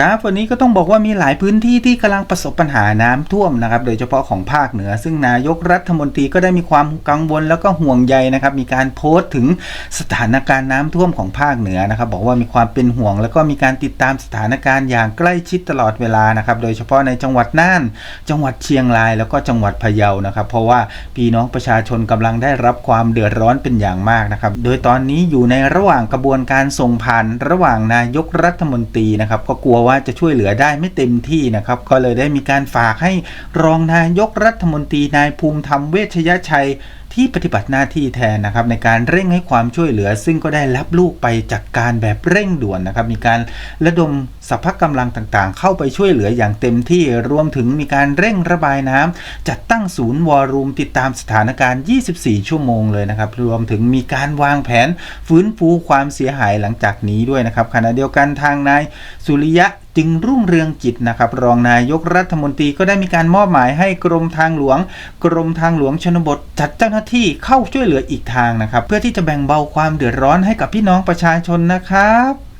ครับวันนี้ก็ต้องบอกว่ามีหลายพื้นที่ที่กำลังประสบปัญหาน้ำท่วมนะครับ โดยเฉพาะของภาคเหนือ ซึ่งนายกรัฐมนตรีก็ได้มีความกังวลแล้วก็ห่วงใยนะครับ มีการโพสต์ถึงสถานการณ์น้ำท่วมของภาคเหนือนะครับ บอกว่ามีความเป็นห่วง แล้วก็มีการติดตามสถานการณ์อย่างใกล้ชิดตลอดเวลานะครับ โดยเฉพาะในจังหวัดน่าน จังหวัดเชียงราย แล้วก็จังหวัดพะเยานะครับ เพราะว่าพี่น้องประชาชนกำลังได้รับความเดือดร้อนเป็นอย่างมากนะครับ โดยตอนนี้อยู่ในระหว่างกระบวนการส่งผ่านระหว่างนายกรัฐมนตรีนะครับ ก็กลัวว่าจะช่วยเหลือได้ไม่เต็มที่นะครับ ก็เลยได้มีการฝากให้รองนายกรัฐมนตรีนายภูมิธรรมเวชยชัย ที่ปฏิบัติหน้าที่แทนนะครับในการเร่งให้ความช่วยเหลือ ซึ่งก็ได้รับลูกไปจัดการแบบเร่งด่วนนะครับมีการระดมสรรพกำลังต่างๆ เข้าไปช่วยเหลืออย่างเต็มที่รวมถึงมีการเร่งระบายน้ำจัดตั้งศูนย์วอลลุ่มติดตามสถานการณ์ 24 ชั่วโมงเลยนะครับรวมถึงมีการวางแผนฟื้นฟูความเสียหายหลังจากนี้ด้วยนะครับขณะเดียวกันทางนายสุริยะ จึงรุ่งเรืองกิจนะครับ รองนายกรัฐมนตรีก็ได้มีการมอบหมายให้กรมทางหลวง กรมทางหลวงชนบท จัดเจ้าหน้าที่เข้าช่วยเหลืออีกทางนะครับ เพื่อที่จะแบ่งเบาความเดือดร้อนให้กับพี่น้องประชาชนนะครับ